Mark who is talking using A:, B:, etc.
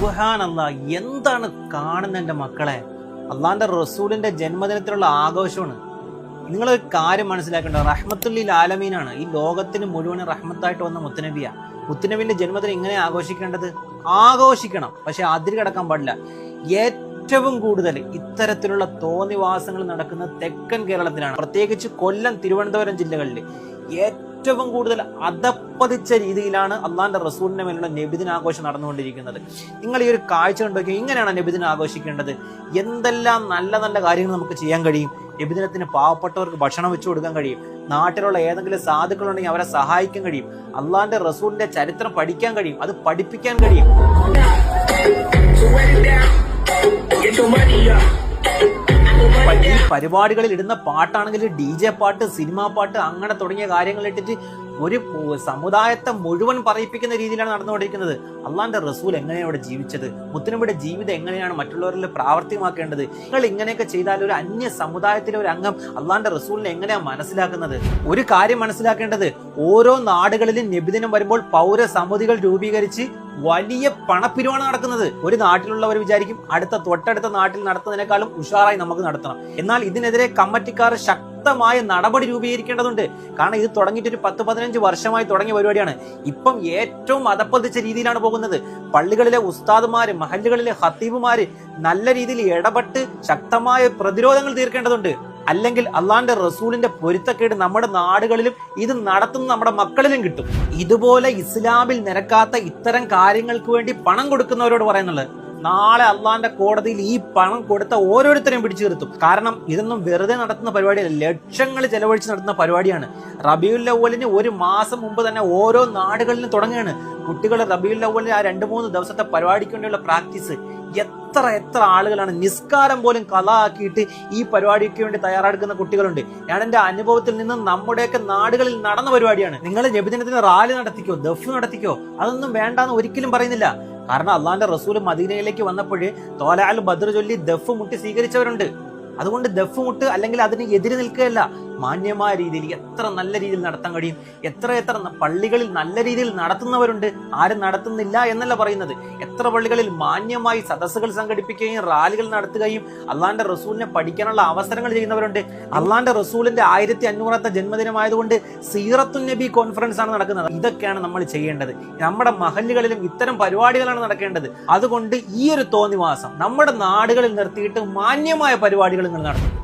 A: സുബ്ഹാനല്ലാ എന്താണ് കാണുന്ന എന്റെ മക്കളെ? അള്ളാന്റെ റസൂലിന്റെ ജന്മദിനത്തിലുള്ള ആഘോഷമാണ്. നിങ്ങളൊരു കാര്യം മനസ്സിലാക്കേണ്ട റഹ്മത്തുള്ളി ആലമീനാണ്. ഈ ലോകത്തിന് മുഴുവൻ റഹ്മത്തായിട്ട് വന്ന മുത്തനബിയ. മുത്തനബിന്റെ ജന്മദിനം ഇങ്ങനെ ആഘോഷിക്കേണ്ടത്? ആഘോഷിക്കണം പക്ഷെ അതിര് കിടക്കാൻ പാടില്ല. ഏറ്റവും കൂടുതൽ ഇത്തരത്തിലുള്ള തോന്നിവാസങ്ങൾ നടക്കുന്ന തെക്കൻ കേരളത്തിലാണ്. പ്രത്യേകിച്ച് കൊല്ലം തിരുവനന്തപുരം ജില്ലകളിൽ ഏറ്റവും കൂടുതൽ അധപ്പതിച്ച രീതിയിലാണ് അള്ളാന്റെ റസൂലിന്റെ മേലുള്ള നബിദിനാഘോഷം നടന്നുകൊണ്ടിരിക്കുന്നത്. നിങ്ങൾ ഈ ഒരു കാഴ്ച കണ്ടു ഇങ്ങനെയാണ് നബിദിനം ആഘോഷിക്കേണ്ടത്? എന്തെല്ലാം നല്ല നല്ല കാര്യങ്ങൾ നമുക്ക് ചെയ്യാൻ കഴിയും? നബിദിനത്തിന് പാവപ്പെട്ടവർക്ക് ഭക്ഷണം വെച്ചു കൊടുക്കാൻ കഴിയും? നാട്ടിലുള്ള ഏതെങ്കിലും സാധുക്കളുണ്ടെങ്കിൽ അവരെ സഹായിക്കാൻ കഴിയും? അള്ളാന്റെ റസൂലിന്റെ ചരിത്രം പഠിക്കാൻ കഴിയും? അത് പഠിപ്പിക്കാൻ കഴിയും? ഈ പരിപാടികളിൽ ഇടുന്ന പാട്ടാണെങ്കിൽ ഡി ജെ പാട്ട് സിനിമാ പാട്ട് അങ്ങനെ തുടങ്ങിയ കാര്യങ്ങൾ ഇട്ടിട്ട് ഒരു സമുദായത്തെ മുഴുവൻ പറയിപ്പിക്കുന്ന രീതിയിലാണ് നടന്നുകൊണ്ടിരിക്കുന്നത്. അള്ളാന്റെ റസൂൽ എങ്ങനെയാണ് ഇവിടെ ജീവിച്ചത്? മുത്തനബിയുടെ ജീവിതം എങ്ങനെയാണ് മറ്റുള്ളവരിൽ പ്രാവർത്തികമാക്കേണ്ടത്? നിങ്ങൾ ഇങ്ങനെയൊക്കെ ചെയ്താൽ ഒരു അന്യ സമുദായത്തിലെ ഒരു അംഗം അള്ളാന്റെ റസൂലിനെ എങ്ങനെയാണ് മനസ്സിലാക്കുന്നത്? ഒരു കാര്യം മനസ്സിലാക്കേണ്ടത് ഓരോ നാടുകളിലും നിബിദിനം വരുമ്പോൾ പൗര സമിതികൾ രൂപീകരിച്ച് വലിയ പണപ്പിരിവാണ് നടക്കുന്നത്. ഒരു നാട്ടിലുള്ളവർ വിചാരിക്കും അടുത്ത തൊട്ടടുത്ത നാട്ടിൽ നടത്തുന്നതിനേക്കാളും ഉഷാറായി നമുക്ക് നടത്തണം. എന്നാൽ ഇതിനെതിരെ കമ്മറ്റിക്കാർ ശക്തമായ നടപടി രൂപീകരിക്കേണ്ടതുണ്ട്. കാരണം ഇത് തുടങ്ങിയിട്ട് ഒരു പത്ത് പതിനഞ്ച് വർഷമായി തുടങ്ങിയ പരിപാടിയാണ്. ഇപ്പം ഏറ്റവും അതപ്പതിച്ച രീതിയിലാണ് പോകുന്നത്. പള്ളികളിലെ ഉസ്താദുമാര് മഹല്ലുകളിലെ ഹത്തീബുമാര് നല്ല രീതിയിൽ ഇടപെട്ട് ശക്തമായ പ്രതിരോധങ്ങൾ തീർക്കേണ്ടതുണ്ട്. അല്ലെങ്കിൽ അള്ളാന്റെ റസൂലിന്റെ പൊരുത്തക്കേട് നമ്മുടെ നാടുകളിലും ഇത് നടത്തുന്ന നമ്മുടെ മക്കളിലും കിട്ടും. ഇതുപോലെ ഇസ്ലാമിൽ നിരക്കാത്ത ഇത്തരം കാര്യങ്ങൾക്ക് വേണ്ടി പണം കൊടുക്കുന്നവരോട് പറയുന്നുള്ളത് നാളെ അള്ളാന്റെ കോടതിയിൽ ഈ പണം കൊടുത്ത ഓരോരുത്തരെയും പിടിച്ചു നിർത്തും. കാരണം ഇതൊന്നും വെറുതെ നടത്തുന്ന പരിപാടിയല്ല ലക്ഷങ്ങൾ ചെലവഴിച്ച് നടത്തുന്ന പരിപാടിയാണ്. റബിയുൽ അവലിന് ഒരു മാസം മുമ്പ് തന്നെ ഓരോ നാടുകളിലും തുടങ്ങുകയാണ്. കുട്ടികൾ റബിയുൽ അവലിന് ആ രണ്ട് മൂന്ന് ദിവസത്തെ പരിപാടിക്ക് വേണ്ടിയുള്ള പ്രാക്ടീസ് എത്ര എത്ര ആളുകളാണ് നിസ്കാരം പോലും കല ആക്കിയിട്ട് ഈ പരിപാടിക്ക് വേണ്ടി തയ്യാറെടുക്കുന്ന കുട്ടികളുണ്ട്. ഞാൻ എന്റെ അനുഭവത്തിൽ നിന്ന് നമ്മുടെയൊക്കെ നാടുകളിൽ നടന്ന പരിപാടിയാണ്. നിങ്ങൾ ജബിദിനത്തിന് റാലി നടത്തിക്കോ ദഫ് നടത്തിക്കോ അതൊന്നും വേണ്ടാന്ന് ഒരിക്കലും പറയുന്നില്ല. കാരണം അള്ളാന്റെ റസൂൽ മദീനയിലേക്ക് വന്നപ്പോൾ തോലാൽ ബദർ ചൊല്ലി ദഫ് മുട്ടി സ്വീകരിച്ചവരുണ്ട്. അതുകൊണ്ട് ദഫ് മുട്ട് അല്ലെങ്കിൽ അതിന് എതിര് നിൽക്കുകയല്ല. മാന്യമായ രീതിയിൽ എത്ര നല്ല രീതിയിൽ നടത്താൻ കഴിയും? എത്ര എത്ര പള്ളികളിൽ നല്ല രീതിയിൽ നടത്തുന്നവരുണ്ട്? ആരും നടത്തുന്നില്ല എന്നല്ല പറയുന്നത്. എത്ര പള്ളികളിൽ മാന്യമായി സദസ്സുകൾ സംഘടിപ്പിക്കുകയും റാലികൾ നടത്തുകയും അള്ളാന്റെ റസൂലിനെ പഠിക്കാനുള്ള അവസരങ്ങൾ ചെയ്യുന്നവരുണ്ട്. അള്ളാന്റെ റസൂലിന്റെ ആയിരത്തി അഞ്ഞൂറാമത്തെ ജന്മദിനമായതുകൊണ്ട് സീറത്തുൻ നബി കോൺഫറൻസ് ആണ് നടക്കുന്നത്. ഇതൊക്കെയാണ് നമ്മൾ ചെയ്യേണ്ടത്. നമ്മുടെ മഹല്ലുകളിലും ഇത്തരം പരിപാടികളാണ് നടക്കേണ്ടത്. അതുകൊണ്ട് ഈ ഒരു തോന്നിവാസം നമ്മുടെ നാടുകളിൽ നിർത്തിയിട്ട് മാന്യമായ പരിപാടികൾ നിങ്ങൾ നടത്തും